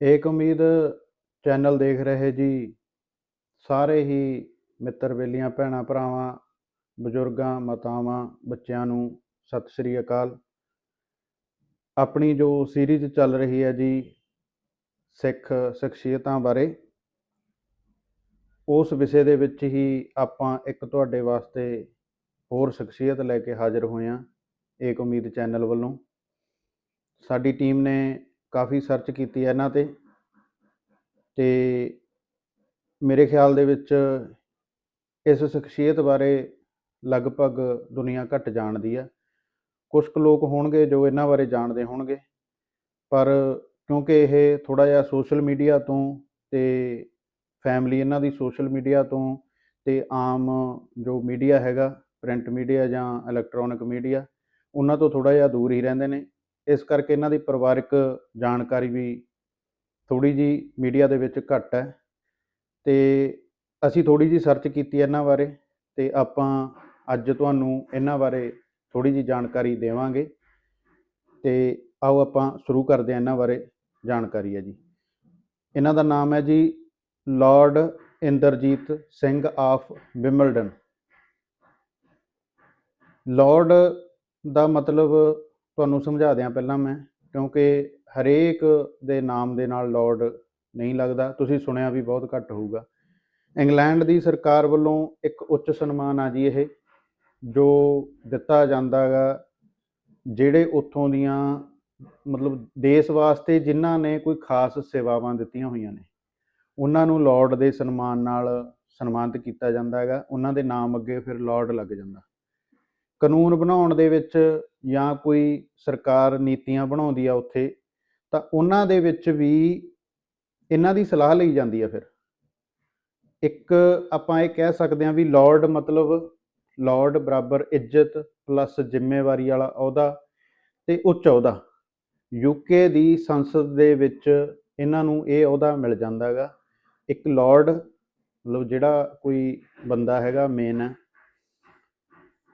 ਏਕ ਉਮੀਦ ਚੈਨਲ ਦੇਖ ਰਹੇ ਜੀ। ਸਾਰੇ ਹੀ ਮਿੱਤਰ, ਬੇਲੀਆਂ, ਭੈਣਾਂ, ਭਰਾਵਾਂ, ਬਜ਼ੁਰਗਾਂ, ਮਾਤਾਵਾਂ, ਬੱਚਿਆਂ ਨੂੰ ਸਤਿ ਸ੍ਰੀ ਅਕਾਲ। ਆਪਣੀ ਜੋ ਸੀਰੀਜ਼ ਚੱਲ ਰਹੀ ਹੈ ਜੀ, ਸਿੱਖ ਸ਼ਖਸੀਅਤਾਂ ਬਾਰੇ, ਉਸ ਵਿਸ਼ੇ ਦੇ ਵਿੱਚ ਹੀ ਆਪਾਂ ਇੱਕ ਤੁਹਾਡੇ ਵਾਸਤੇ ਹੋਰ ਸ਼ਖਸੀਅਤ ਲੈ ਕੇ ਹਾਜ਼ਰ ਹੋਏ ਹਾਂ, ਏਕ ਉਮੀਦ ਚੈਨਲ ਵੱਲੋਂ। ਸਾਡੀ ਟੀਮ ਨੇ ਕਾਫੀ ਸਰਚ ਕੀਤੀ ਹੈ ਇਹਨਾਂ ਤੇ। ਤੇ ਮੇਰੇ ਖਿਆਲ ਦੇ ਵਿੱਚ ਇਸ ਸ਼ਖਸੀਅਤ ਬਾਰੇ ਲਗਭਗ ਦੁਨੀਆ ਘੱਟ ਜਾਣਦੀ ਆ। ਕੁਝ ਕੁ ਲੋਕ ਹੋਣਗੇ ਜੋ ਇਹਨਾਂ ਬਾਰੇ ਜਾਣਦੇ ਹੋਣਗੇ। ਪਰ ਕਿਉਂਕਿ ਇਹ ਥੋੜਾ ਜਿਹਾ ਸੋਸ਼ਲ ਮੀਡੀਆ ਤੋਂ ਤੇ ਫੈਮਿਲੀ ਇਹਨਾਂ ਦੀ ਸੋਸ਼ਲ ਮੀਡੀਆ ਤੋਂ ਤੇ ਆਮ ਜੋ ਮੀਡੀਆ ਹੈਗਾ ਪ੍ਰਿੰਟ ਮੀਡੀਆ ਜਾਂ ਇਲੈਕਟ੍ਰੋਨਿਕ ਮੀਡੀਆ ਉਹਨਾਂ ਤੋਂ ਥੋੜਾ ਜਿਹਾ ਦੂਰ ਹੀ ਰਹਿੰਦੇ ਨੇ। ਇਸ ਕਰਕੇ ਇਹਨਾਂ ਦੀ ਪਰਿਵਾਰਕ ਜਾਣਕਾਰੀ ਵੀ ਥੋੜੀ ਜੀ ਮੀਡੀਆ ਦੇ ਵਿੱਚ ਘੱਟ ਹੈ ਤੇ ਅਸੀਂ ਥੋੜੀ ਜੀ ਸਰਚ ਕੀਤੀ ਇਹਨਾਂ ਬਾਰੇ ਤੇ ਆਪਾਂ ਅੱਜ ਤੁਹਾਨੂੰ ਇਹਨਾਂ ਬਾਰੇ ਥੋੜੀ ਜੀ ਜਾਣਕਾਰੀ ਦੇਵਾਂਗੇ ਤੇ ਆਓ ਆਪਾਂ ਸ਼ੁਰੂ ਕਰਦੇ ਹਾਂ ਇਹਨਾਂ ਬਾਰੇ ਜਾਣਕਾਰੀ ਹੈ ਜੀ। ਇਹਨਾਂ ਦਾ ਨਾਮ ਹੈ ਜੀ Lord Inderjit Singh of Wimbledon lord ਦਾ ਮਤਲਬ ਤੁਹਾਨੂੰ ਸਮਝਾ ਦਿਆਂ ਪਹਿਲਾਂ ਮੈਂ, ਕਿਉਂਕਿ ਹਰੇਕ ਦੇ ਨਾਮ ਦੇ ਨਾਲ ਲਾਰਡ ਨਹੀਂ ਲੱਗਦਾ। ਤੁਸੀਂ ਸੁਣਿਆ ਵੀ ਬਹੁਤ ਘੱਟ ਹੋਊਗਾ। ਇੰਗਲੈਂਡ ਦੀ ਸਰਕਾਰ ਵੱਲੋਂ ਇੱਕ ਉੱਚ ਸਨਮਾਨ ਆ ਜੀ ਇਹ, ਜੋ ਦਿੱਤਾ ਜਾਂਦਾ ਹੈਗਾ ਜਿਹੜੇ ਉੱਥੋਂ ਦੀਆਂ ਮਤਲਬ ਦੇਸ਼ ਵਾਸਤੇ ਜਿਨ੍ਹਾਂ ਨੇ ਕੋਈ ਖਾਸ ਸੇਵਾਵਾਂ ਦਿੱਤੀਆਂ ਹੋਈਆਂ ਨੇ, ਉਹਨਾਂ ਨੂੰ ਲਾਰਡ ਦੇ ਸਨਮਾਨ ਨਾਲ ਸਨਮਾਨਿਤ ਕੀਤਾ ਜਾਂਦਾ ਹੈਗਾ। ਉਹਨਾਂ ਦੇ ਨਾਮ ਅੱਗੇ ਫਿਰ ਲਾਰਡ ਲੱਗ ਜਾਂਦਾ। ਕਾਨੂੰਨ ਬਣਾਉਣ ਦੇ ਵਿੱਚ ਜਾਂ ਕੋਈ ਸਰਕਾਰ ਨੀਤੀਆਂ ਬਣਾਉਂਦੀ ਆ ਉੱਥੇ, ਤਾਂ ਉਹਨਾਂ ਦੇ ਵਿੱਚ ਵੀ ਇਹਨਾਂ ਦੀ ਸਲਾਹ ਲਈ ਜਾਂਦੀ ਆ ਫਿਰ। ਇੱਕ ਆਪਾਂ ਇਹ ਕਹਿ ਸਕਦੇ ਹਾਂ ਵੀ ਲਾਰਡ ਮਤਲਬ ਲਾਰਡ ਬਰਾਬਰ ਇੱਜ਼ਤ ਪਲੱਸ ਜ਼ਿੰਮੇਵਾਰੀ ਵਾਲਾ ਅਹੁਦਾ ਤੇ ਉੱਚ ਅਹੁਦਾ। ਯੂਕੇ ਦੀ ਸੰਸਦ ਦੇ ਵਿੱਚ ਇਹਨਾਂ ਨੂੰ ਇਹ ਅਹੁਦਾ ਮਿਲ ਜਾਂਦਾ ਹੈਗਾ। ਇੱਕ ਲਾਰਡ ਮਤਲਬ ਜਿਹੜਾ ਕੋਈ ਬੰਦਾ ਹੈਗਾ ਮੇਨ ਹੈ।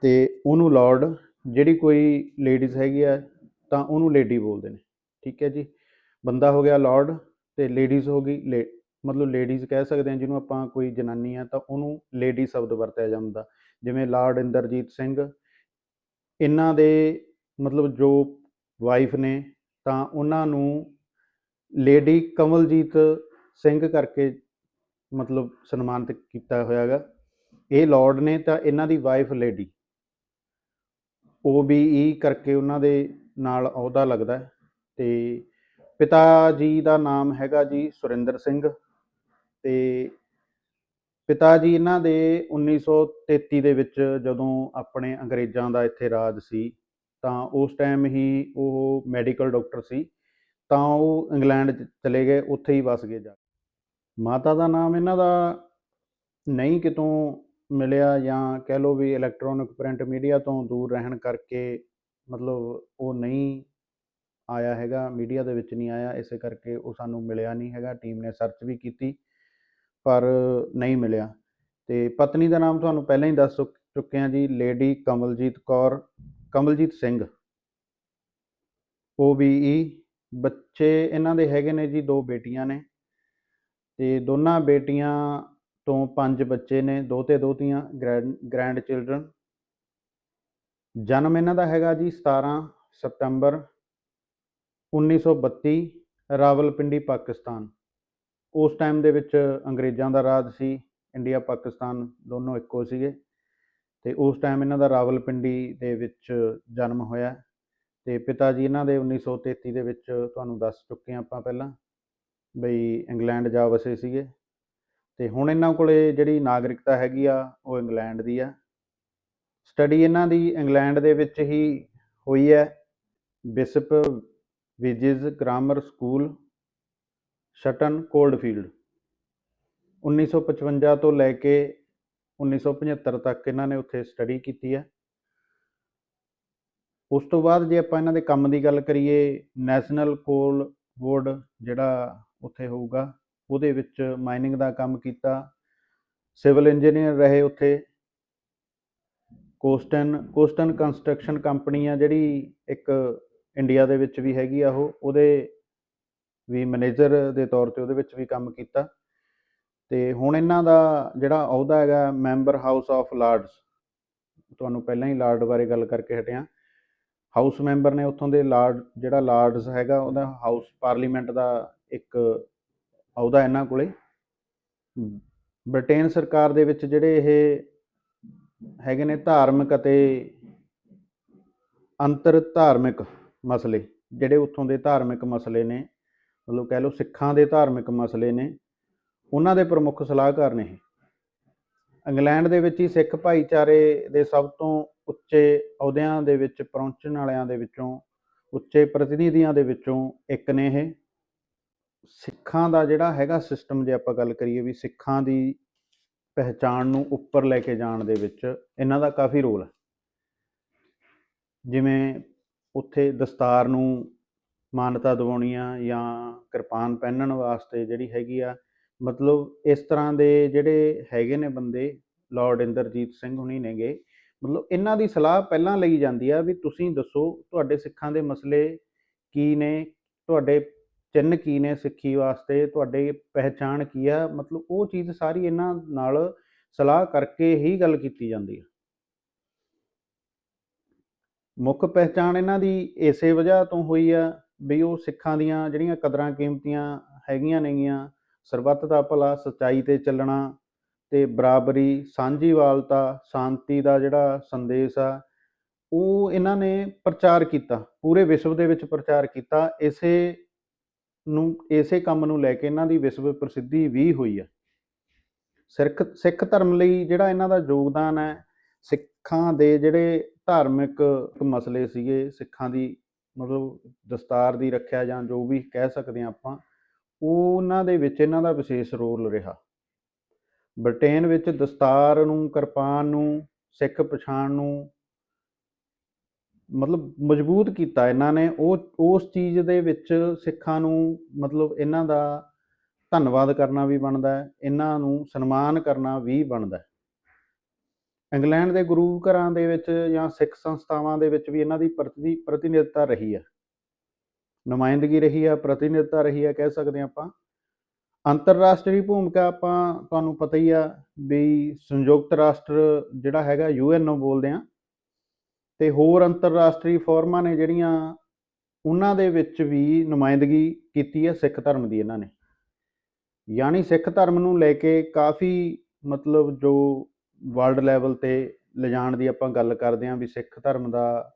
ਤੇ ਉਹਨੂੰ ਲਾਰਡ ਜਿਹੜੀ ਕੋਈ ਲੇਡੀਜ਼ ਹੈਗੀ ਆ, ਤਾਂ ਉਹਨੂੰ ਲੇਡੀ ਬੋਲਦੇ ਨੇ। ਠੀਕ ਹੈ ਜੀ? ਬੰਦਾ ਹੋ ਗਿਆ ਲਾਰਡ ਤੇ ਲੇਡੀਜ਼ ਹੋ ਗਈ, ਲੇ, ਮਤਲਬ ਲੇਡੀਜ਼ ਕਹਿ ਸਕਦੇ ਹਾਂ ਜਿਹਨੂੰ ਆਪਾਂ ਕੋਈ ਜਨਾਨੀ ਆ, ਤਾਂ ਉਹਨੂੰ ਲੇਡੀ ਸ਼ਬਦ ਵਰਤਿਆ ਜਾਂਦਾ। ਜਿਵੇਂ ਲਾਰਡ ਇੰਦਰਜੀਤ ਸਿੰਘ, ਇਹਨਾਂ ਦੇ ਮਤਲਬ ਜੋ ਵਾਈਫ ਨੇ, ਤਾਂ ਉਹਨਾਂ ਨੂੰ ਲੇਡੀ ਕਮਲਜੀਤ ਸਿੰਘ ਕਰਕੇ ਮਤਲਬ ਸਨਮਾਨਿਤ ਕੀਤਾ ਹੋਇਆ ਹੈਗਾ ਇਹ ਲਾਰਡ ਨੇ ਤਾਂ ਇਹਨਾਂ ਦੀ ਵਾਈਫ ਲੇਡੀ ਈ ਕਰਕੇ ਉਹਨਾਂ ਦੇ ਨਾਲ ਅਹੁਦਾ ਲੱਗਦਾ ਹੈ ਤੇ ਪਿਤਾ ਜੀ ਦਾ ਨਾਮ ਹੈਗਾ ਜੀ ਸੁਰਿੰਦਰ ਸਿੰਘ ਤੇ ਪਿਤਾ ਜੀ ਇਹਨਾਂ ਦੇ 1933 ਦੇ ਵਿੱਚ ਜਦੋਂ ਆਪਣੇ ਅੰਗਰੇਜ਼ਾਂ ਦਾ ਇੱਥੇ ਰਾਜ ਸੀ, ਤਾਂ ਉਸ ਟਾਈਮ ਹੀ ਉਹ ਮੈਡੀਕਲ ਡਾਕਟਰ ਸੀ, ਤਾਂ ਉਹ ਇੰਗਲੈਂਡ ਚਲੇ ਗਏ, ਉੱਥੇ ਹੀ ਵਸ ਗਏ ਜਾ ਮਾਤਾ ਦਾ ਨਾਮ ਇਹਨਾਂ ਦਾ ਨਹੀਂ ਕਿਤੋਂ ਮਿਲਿਆ ਜਾਂ ਕਹਿ ਲਓ ਵੀ ਇਲੈਕਟ੍ਰੋਨਿਕ ਪ੍ਰਿੰਟ ਮੀਡੀਆ ਤੋਂ ਦੂਰ ਰਹਿਣ ਕਰਕੇ ਮਤਲਬ ਉਹ ਨਹੀਂ ਆਇਆ ਹੈਗਾ ਮੀਡੀਆ ਦੇ ਵਿੱਚ ਨਹੀਂ ਆਇਆ, ਇਸੇ ਕਰਕੇ ਉਹ ਸਾਨੂੰ ਮਿਲਿਆ ਨਹੀਂ ਹੈਗਾ ਟੀਮ ਨੇ ਸਰਚ ਵੀ ਕੀਤੀ ਪਰ ਨਹੀਂ ਮਿਲਿਆ। ਤੇ ਪਤਨੀ ਦਾ ਨਾਮ ਤੁਹਾਨੂੰ ਪਹਿਲਾਂ ਹੀ ਦੱਸ ਚੁੱਕ- ਚੁੱਕੇ ਹਾਂ ਜੀ ਲੇਡੀ ਕਮਲਜੀਤ ਕੌਰ, ਕਮਲਜੀਤ ਸਿੰਘ। ਈ ਬੱਚੇ ਇਹਨਾਂ ਦੇ ਹੈਗੇ ਨੇ ਜੀ, ਦੋ ਬੇਟੀਆਂ ਨੇ। ਤੇ ਦੋਨਾਂ ਬੇਟੀਆਂ ਤੋਂ ਪੰਜ ਬੱਚੇ ਨੇ ਦੋਤੇ ਦੋਤੀਆਂ ਗ੍ਰੈਂਡ ਗ੍ਰੈਂਡ ਚਿਲਡਰਨ। ਜਨਮ ਇਹਨਾਂ ਦਾ ਹੈਗਾ ਜੀ 17 ਸਤੰਬਰ 1932 ਰਾਵਲਪਿੰਡੀ, ਪਾਕਿਸਤਾਨ। ਉਸ ਟਾਈਮ ਦੇ ਵਿੱਚ ਅੰਗਰੇਜ਼ਾਂ ਦਾ ਰਾਜ ਸੀ, ਇੰਡੀਆ, ਪਾਕਿਸਤਾਨ ਦੋਨੋਂ ਇੱਕੋ ਸੀਗੇ। ਤੇ ਉਸ ਟਾਈਮ ਇਹਨਾਂ ਦਾ ਰਾਵਲਪਿੰਡੀ ਦੇ ਵਿੱਚ ਜਨਮ ਹੋਇਆ। ਤੇ ਪਿਤਾ ਜੀ ਇਹਨਾਂ ਦੇ 1933 ਦੇ ਵਿੱਚ ਤੁਹਾਨੂੰ ਦੱਸ ਚੁੱਕੇ ਹਾਂ ਆਪਾਂ ਪਹਿਲਾਂ, ਬਈ ਇੰਗਲੈਂਡ ਜਾ ਵਸੇ ਸੀਗੇ। ਤੇ ਹੁਣ ਇਹਨਾਂ ਕੋਲੇ ਜਿਹੜੀ ਨਾਗਰਿਕਤਾ ਹੈਗੀ ਆ, ਉਹ ਇੰਗਲੈਂਡ ਦੀ ਆ। ਸਟੱਡੀ ਇਹਨਾਂ ਦੀ ਇੰਗਲੈਂਡ ਦੇ ਵਿੱਚ ਹੀ ਹੋਈ ਹੈ। Bishop Vesey's Grammar School Sutton Coldfield 1955 ਤੋਂ ਲੈ ਕੇ 1975 ਤੱਕ ਇਹਨਾਂ ਨੇ ਉੱਥੇ ਸਟੱਡੀ ਕੀਤੀ ਹੈ। ਉਸ ਤੋਂ ਬਾਅਦ ਜੇ ਆਪਾਂ ਇਹਨਾਂ ਦੇ ਕੰਮ ਦੀ ਗੱਲ ਕਰੀਏ ਨੈਸ਼ਨਲ ਕੋਲ ਬੋਰਡ ਜਿਹੜਾ ਉੱਥੇ ਹੋਊਗਾ ਉਹਦੇ ਵਿੱਚ ਮਾਈਨਿੰਗ ਦਾ ਕੰਮ ਕੀਤਾ। ਸਿਵਲ ਇੰਜੀਨੀਅਰ ਰਹੇ ਉੱਥੇ। ਕੋਸਟਨ ਕੋਸਟਨ ਕੰਸਟਰਕਸ਼ਨ ਕੰਪਨੀ ਆ ਜਿਹੜੀ ਇੱਕ ਇੰਡੀਆ ਦੇ ਵਿੱਚ ਵੀ ਹੈਗੀ ਆ ਉਹ। ਉਹਦੇ ਵੀ ਮੈਨੇਜਰ ਦੇ ਤੌਰ ਤੇ ਉਹਦੇ ਵਿੱਚ ਵੀ ਕੰਮ ਕੀਤਾ। ਤੇ ਹੁਣ ਇਹਨਾਂ ਦਾ ਜਿਹੜਾ ਅਹੁਦਾ ਹੈਗਾ ਮੈਂਬਰ ਹਾਊਸ ਆਫ ਲਾਰਡਸ ਤੁਹਾਨੂੰ ਪਹਿਲਾਂ ਹੀ ਲਾਰਡ ਬਾਰੇ ਗੱਲ ਕਰਕੇ ਹਟਿਆ ਹਾਊਸ ਮੈਂਬਰ ਨੇ ਉੱਥੋਂ ਦੇ ਲਾਰਡ ਜਿਹੜਾ ਲਾਰਡਸ ਹੈਗਾ ਉਹਦਾ ਹਾਊਸ ਪਾਰਲੀਮੈਂਟ ਦਾ ਇੱਕ ਅਹੁਦਾ ਇਹਨਾਂ ਕੋਲੇ। ਬ੍ਰਿਟੇਨ ਸਰਕਾਰ ਦੇ ਵਿੱਚ ਜਿਹੜੇ ਇਹ ਹੈਗੇ ਨੇ ਧਾਰਮਿਕ ਅਤੇ ਅੰਤਰ ਧਾਰਮਿਕ ਮਸਲੇ ਜਿਹੜੇ ਉੱਥੋਂ ਦੇ ਧਾਰਮਿਕ ਮਸਲੇ ਨੇ ਮਤਲਬ ਕਹਿ ਲਓ ਸਿੱਖਾਂ ਦੇ ਧਾਰਮਿਕ ਮਸਲੇ ਨੇ ਉਹਨਾਂ ਦੇ ਪ੍ਰਮੁੱਖ ਸਲਾਹਕਾਰ ਨੇ ਇੰਗਲੈਂਡ ਦੇ ਵਿੱਚ ਹੀ ਸਿੱਖ ਭਾਈਚਾਰੇ ਦੇ ਸਭ ਤੋਂ ਉੱਚੇ ਅਹੁਦਿਆਂ ਦੇ ਵਿੱਚ ਪਹੁੰਚਣ ਵਾਲਿਆਂ ਦੇ ਵਿੱਚੋਂ ਉੱਚੇ ਪ੍ਰਤੀਨਿਧੀਆਂ ਦੇ ਵਿੱਚੋਂ ਇੱਕ ਨੇ ਇਹ। ਸਿੱਖਾਂ ਦਾ ਜਿਹੜਾ ਹੈਗਾ ਸਿਸਟਮ ਜੇ ਆਪਾਂ ਗੱਲ ਕਰੀਏ ਵੀ ਸਿੱਖਾਂ ਦੀ ਪਹਿਚਾਣ ਨੂੰ ਉੱਪਰ ਲੈ ਕੇ ਜਾਣ ਦੇ ਵਿੱਚ ਇਹਨਾਂ ਦਾ ਕਾਫੀ ਰੋਲ ਹੈ। ਜਿਵੇਂ ਉੱਥੇ ਦਸਤਾਰ ਨੂੰ ਮਾਨਤਾ ਦਿਵਾਉਣੀ ਆ ਜਾਂ ਕਿਰਪਾਨ ਪਹਿਨਣ ਵਾਸਤੇ ਜਿਹੜੀ ਹੈਗੀ ਆ, ਮਤਲਬ ਇਸ ਤਰ੍ਹਾਂ ਦੇ ਜਿਹੜੇ ਹੈਗੇ ਨੇ ਬੰਦੇ ਲਾਰਡ ਇੰਦਰਜੀਤ ਸਿੰਘ ਹੁਣੀ ਨੇਗੇ, ਮਤਲਬ ਇਹਨਾਂ ਦੀ ਸਲਾਹ ਪਹਿਲਾਂ ਲਈ ਜਾਂਦੀ ਆ ਵੀ ਤੁਸੀਂ ਦੱਸੋ ਤੁਹਾਡੇ ਸਿੱਖਾਂ ਦੇ ਮਸਲੇ ਕੀ ਨੇ, ਤੁਹਾਡੇ ਚਿੰਨ੍ਹ ਕੀ ਨੇ ਸਿੱਖੀ ਵਾਸਤੇ, ਤੁਹਾਡੇ ਪਹਿਚਾਣ ਕੀ ਆ? ਮਤਲਬ ਉਹ ਚੀਜ਼ ਸਾਰੀ ਇਹਨਾਂ ਨਾਲ ਸਲਾਹ ਕਰਕੇ ਹੀ ਗੱਲ ਕੀਤੀ ਜਾਂਦੀ ਹੈ ਮੁੱਖ ਪਹਿਚਾਣ ਇਹਨਾਂ ਦੀ ਇਸੇ ਵਜ੍ਹਾ ਤੋਂ ਹੋਈ ਆ ਵੀ ਉਹ ਸਿੱਖਾਂ ਦੀਆਂ ਜਿਹੜੀਆਂ ਕਦਰਾਂ ਕੀਮਤੀਆਂ ਹੈਗੀਆਂ ਨੇਗੀਆਂ, ਸਰਬੱਤ ਦਾ ਭਲਾ, ਸੱਚਾਈ ਤੇ ਚੱਲਣਾ ਤੇ ਬਰਾਬਰੀ, ਸਾਂਝੀਵਾਲਤਾ, ਸ਼ਾਂਤੀ ਦਾ ਜਿਹੜਾ ਸੰਦੇਸ਼ ਆ, ਉਹ ਇਹਨਾਂ ਨੇ ਪ੍ਰਚਾਰ ਕੀਤਾ, ਪੂਰੇ ਵਿਸ਼ਵ ਦੇ ਵਿੱਚ ਪ੍ਰਚਾਰ ਕੀਤਾ, ਇਸੇ ਨੂੰ, ਇਸੇ ਕੰਮ ਨੂੰ ਲੈ ਕੇ ਇਹਨਾਂ ਦੀ ਵਿਸ਼ਵ ਪ੍ਰਸਿੱਧੀ ਵੀ ਹੋਈ ਹੈ ਸਿੱਖ ਸਿੱਖ ਧਰਮ ਲਈ ਜਿਹੜਾ ਇਹਨਾਂ ਦਾ ਯੋਗਦਾਨ ਹੈ, ਸਿੱਖਾਂ ਦੇ ਜਿਹੜੇ ਧਾਰਮਿਕ ਮਸਲੇ ਸੀਗੇ, ਸਿੱਖਾਂ ਦੀ ਮਤਲਬ ਦਸਤਾਰ ਦੀ ਰੱਖਿਆ ਜਾਂ ਜੋ ਵੀ ਕਹਿ ਸਕਦੇ ਹਾਂ ਆਪਾਂ ਉਹਨਾਂ ਦੇ ਵਿੱਚ ਇਹਨਾਂ ਦਾ ਵਿਸ਼ੇਸ਼ ਰੋਲ ਰਿਹਾ। ਬ੍ਰਿਟੇਨ ਵਿੱਚ ਦਸਤਾਰ ਨੂੰ, ਕਿਰਪਾਨ ਨੂੰ, ਸਿੱਖ ਪਛਾਣ ਨੂੰ ਮਤਲਬ ਮਜ਼ਬੂਤ ਕੀਤਾ ਇਹਨਾਂ ਨੇ, ਉਹ, ਉਸ ਚੀਜ਼ ਦੇ ਵਿੱਚ ਸਿੱਖਾਂ ਨੂੰ ਮਤਲਬ ਇਹਨਾਂ ਦਾ ਧੰਨਵਾਦ ਕਰਨਾ ਵੀ ਬਣਦਾ ਹੈ, ਇਹਨਾਂ ਨੂੰ ਸਨਮਾਨ ਕਰਨਾ ਵੀ ਬਣਦਾ ਹੈ। ਇੰਗਲੈਂਡ ਦੇ ਗੁਰੂ ਘਰਾਂ ਦੇ ਵਿੱਚ ਜਾਂ ਸਿੱਖ ਸੰਸਥਾਵਾਂ ਦੇ ਵਿੱਚ ਵੀ ਇਹਨਾਂ ਦੀ ਪ੍ਰਤੀ, ਪ੍ਰਤੀਨਿਧਤਾ ਰਹੀ ਹੈ। ਨੁਮਾਇੰਦਗੀ ਰਹੀ ਹੈ, ਪ੍ਰਤੀਨਿਧਤਾ ਰਹੀ ਹੈ ਕਹਿ ਸਕਦੇ ਹਾਂ ਆਪਾਂ। ਅੰਤਰਰਾਸ਼ਟਰੀ ਭੂਮਿਕਾ ਆਪਾਂ, ਤੁਹਾਨੂੰ ਪਤਾ ਹੀ ਆ ਵੀ ਸੰਯੁਕਤ ਰਾਸ਼ਟਰ ਜਿਹੜਾ ਹੈਗਾ ਯੂਐਨ ਨੂੰ ਬੋਲਦੇ ਆ ਤੇ ਹੋਰ ਅੰਤਰਰਾਸ਼ਟਰੀ ਫੋਰਮਾਂ ਨੇ ਜਿਹੜੀਆਂ ਉਹਨਾਂ ਦੇ ਵਿੱਚ ਵੀ ਨੁਮਾਇੰਦਗੀ ਕੀਤੀ ਹੈ ਸਿੱਖ ਧਰਮ ਦੀ ਇਹਨਾਂ ਨੇ। ਯਾਨੀ ਸਿੱਖ ਧਰਮ ਨੂੰ ਲੈ ਕੇ ਕਾਫੀ ਮਤਲਬ ਜੋ ਵਰਲਡ ਲੈਵਲ ਤੇ ਲਿਜਾਣ ਦੀ ਆਪਾਂ ਗੱਲ ਕਰਦੇ ਆਂ ਵੀ ਸਿੱਖ ਧਰਮ ਦਾ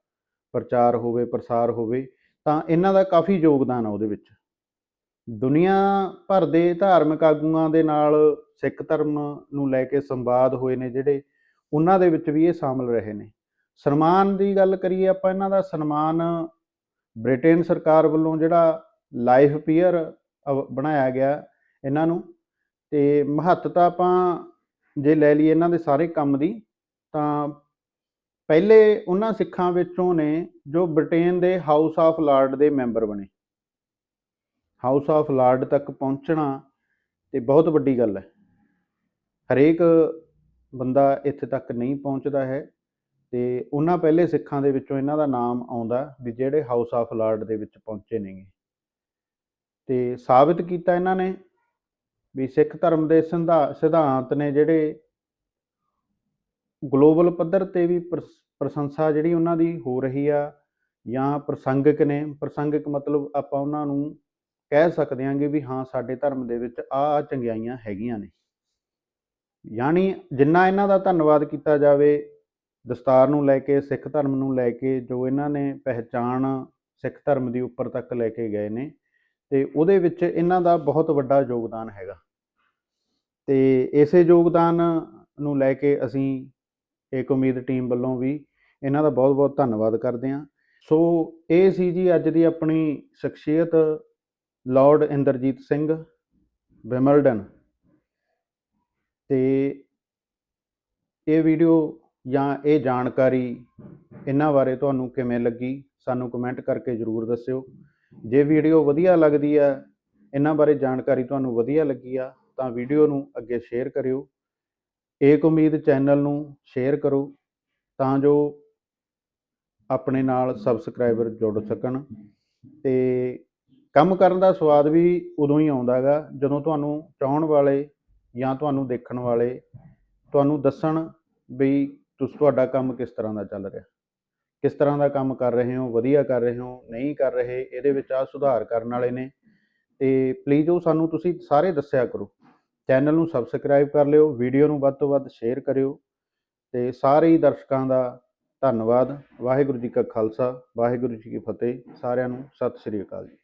ਪ੍ਰਚਾਰ ਹੋਵੇ, ਪ੍ਰਸਾਰ ਹੋਵੇ, ਤਾਂ ਇਹਨਾਂ ਦਾ ਕਾਫੀ ਯੋਗਦਾਨ ਆ ਉਹਦੇ ਵਿੱਚ। ਦੁਨੀਆ ਭਰ ਦੇ ਧਾਰਮਿਕ ਆਗੂਆਂ ਦੇ ਨਾਲ ਸਿੱਖ ਧਰਮ ਨੂੰ ਲੈ ਕੇ ਸੰਵਾਦ ਹੋਏ ਨੇ ਜਿਹੜੇ ਉਹਨਾਂ ਦੇ ਵਿੱਚ ਵੀ ਇਹ ਸ਼ਾਮਲ ਰਹੇ ਨੇ। ਸਨਮਾਨ ਦੀ ਗੱਲ ਕਰੀਏ ਆਪਾਂ ਇਹਨਾਂ ਦਾ ਸਨਮਾਨ ਬ੍ਰਿਟੇਨ ਸਰਕਾਰ ਵੱਲੋਂ ਜਿਹੜਾ ਲਾਈਫ ਪੀਅਰ ਬਣਾਇਆ ਗਿਆ ਇਹਨਾਂ ਨੂੰ, ਤੇ ਮਹੱਤਤਾ ਆਪਾਂ ਜੇ ਲੈ ਲਈਏ ਇਹਨਾਂ ਦੇ ਸਾਰੇ ਕੰਮ ਦੀ, ਤਾਂ ਪਹਿਲੇ ਉਹਨਾਂ ਸਿੱਖਾਂ ਵਿੱਚੋਂ ਨੇ ਜੋ ਬ੍ਰਿਟੇਨ ਦੇ ਹਾਊਸ ਆਫ ਲਾਰਡ ਦੇ ਮੈਂਬਰ ਬਣੇ। ਹਾਊਸ ਆਫ ਲਾਰਡ ਤੱਕ ਪਹੁੰਚਣਾ ਤੇ ਬਹੁਤ ਵੱਡੀ ਗੱਲ ਹੈ। ਹਰੇਕ ਬੰਦਾ ਇੱਥੇ ਤੱਕ ਨਹੀਂ ਪਹੁੰਚਦਾ ਹੈ। ਤੇ ਉਹਨਾਂ ਪਹਿਲੇ ਸਿੱਖਾਂ ਦੇ ਵਿੱਚੋਂ ਇਹਨਾਂ ਦਾ ਨਾਮ ਆਉਂਦਾ ਵੀ ਜਿਹੜੇ ਹਾਊਸ ਆਫ ਲਾਰਡ ਦੇ ਵਿੱਚ ਪਹੁੰਚੇ ਨੇਗੇ। ਤੇ ਸਾਬਿਤ ਕੀਤਾ ਇਹਨਾਂ ਨੇ ਵੀ ਸਿੱਖ ਧਰਮ ਦੇ ਸਿਧਾਂਤ ਨੇ ਜਿਹੜੇ ਗਲੋਬਲ ਪੱਧਰ ਤੇ ਵੀ ਪ੍ਰਸ਼ੰਸਾ ਜਿਹੜੀ ਉਹਨਾਂ ਦੀ ਹੋ ਰਹੀ ਆ ਜਾਂ ਪ੍ਰਸੰਗਿਕ ਨੇ, ਪ੍ਰਸੰਗਿਕ ਮਤਲਬ ਆਪਾਂ ਉਹਨਾਂ ਨੂੰ ਕਹਿ ਸਕਦੇ ਹਾਂਗੇ ਵੀ ਹਾਂ, ਸਾਡੇ ਧਰਮ ਦੇ ਵਿੱਚ ਆ ਆ ਚੰਗਿਆਈਆਂ ਹੈਗੀਆਂ ਨੇ। ਯਾਨੀ ਜਿੰਨਾ ਇਹਨਾਂ ਦਾ ਧੰਨਵਾਦ ਕੀਤਾ ਜਾਵੇ ਦਸਤਾਰ ਨੂੰ ਲੈ ਕੇ, ਸਿੱਖ ਧਰਮ ਨੂੰ ਲੈ ਕੇ, ਜੋ ਇਹਨਾਂ ਨੇ ਪਹਿਚਾਣ ਸਿੱਖ ਧਰਮ ਦੀ ਉੱਪਰ ਤੱਕ ਲੈ ਕੇ ਗਏ ਨੇ ਤੇ ਉਹਦੇ ਵਿੱਚ ਇਹਨਾਂ ਦਾ ਬਹੁਤ ਵੱਡਾ ਯੋਗਦਾਨ ਹੈਗਾ। ਤੇ ਇਸੇ ਯੋਗਦਾਨ ਨੂੰ ਲੈ ਕੇ ਅਸੀਂ ਇੱਕ ਉਮੀਦ ਟੀਮ ਵੱਲੋਂ ਵੀ ਇਹਨਾਂ ਦਾ ਬਹੁਤ-ਬਹੁਤ ਧੰਨਵਾਦ ਕਰਦੇ ਹਾਂ। ਸੋ ਇਹ ਸੀ ਜੀ ਅੱਜ ਦੀ ਆਪਣੀ ਸ਼ਖਸੀਅਤ ਲਾਰਡ ਇੰਦਰਜੀਤ ਸਿੰਘ ਵਿਮਲਡਨ। ਤੇ ਇਹ ਵੀਡੀਓ ਜਾਂ ਇਹ ਜਾਣਕਾਰੀ ਇਹਨਾਂ ਬਾਰੇ ਤੁਹਾਨੂੰ ਕਿਵੇਂ ਲੱਗੀ, ਸਾਨੂੰ ਕਮੈਂਟ ਕਰਕੇ ਜਰੂਰ ਦੱਸਿਓ। ਜੇ ਵੀਡੀਓ ਵਧੀਆ ਲੱਗਦੀ ਆ ਇਹਨਾਂ ਬਾਰੇ ਜਾਣਕਾਰੀ ਤੁਹਾਨੂੰ ਵਧੀਆ ਲੱਗੀ ਆ, ਤਾਂ ਵੀਡੀਓ ਨੂੰ ਅੱਗੇ ਸ਼ੇਅਰ ਕਰਿਓ। ਏਕ ਉਮੀਦ ਚੈਨਲ ਨੂੰ ਸ਼ੇਅਰ ਕਰੋ, ਤਾਂ ਜੋ ਆਪਣੇ ਨਾਲ ਸਬਸਕ੍ਰਾਈਬਰ ਜੁੜ ਸਕਣ। ਤੇ ਕੰਮ ਕਰਨ ਦਾ ਸਵਾਦ ਵੀ ਉਦੋਂ ਹੀ ਆਉਂਦਾ ਗਾ ਜਦੋਂ ਤੁਹਾਨੂੰ ਚਾਹਣ ਵਾਲੇ ਜਾਂ ਤੁਹਾਨੂੰ ਦੇਖਣ ਵਾਲੇ ਤੁਹਾਨੂੰ ਦੱਸਣ ਵੀ ਤੁਸੀਂ, ਤੁਹਾਡਾ ਕੰਮ ਕਿਸ ਤਰ੍ਹਾਂ ਦਾ ਚੱਲ ਰਿਹਾ? ਕਿਸ ਤਰ੍ਹਾਂ ਦਾ ਕੰਮ ਕਰ ਰਹੇ ਹੋ? ਵਧੀਆ ਕਰ ਰਹੇ ਹੋ? ਨਹੀਂ ਕਰ ਰਹੇ? ਇਹਦੇ ਵਿੱਚ ਆ ਸੁਧਾਰ ਕਰਨ ਵਾਲੇ ਨੇ। ਤੇ ਪਲੀਜ਼ ਉਹ ਸਾਨੂੰ ਤੁਸੀਂ ਸਾਰੇ ਦੱਸਿਆ ਕਰੋ। ਚੈਨਲ ਨੂੰ ਸਬਸਕ੍ਰਾਈਬ ਕਰ ਲਿਓ ਵੀਡੀਓ ਨੂੰ ਵੱਧ ਤੋਂ ਵੱਧ ਸ਼ੇਅਰ ਕਰਿਓ। ਤੇ ਸਾਰੇ ਹੀ ਦਰਸ਼ਕਾਂ ਦਾ ਧੰਨਵਾਦ। ਵਾਹਿਗੁਰੂ ਜੀ ਕਾ ਖਾਲਸਾ, ਵਾਹਿਗੁਰੂ ਜੀ ਕੀ ਫਤਿਹ। ਸਾਰਿਆਂ ਨੂੰ ਸਤਿ ਸ੍ਰੀ ਅਕਾਲ ਜੀ।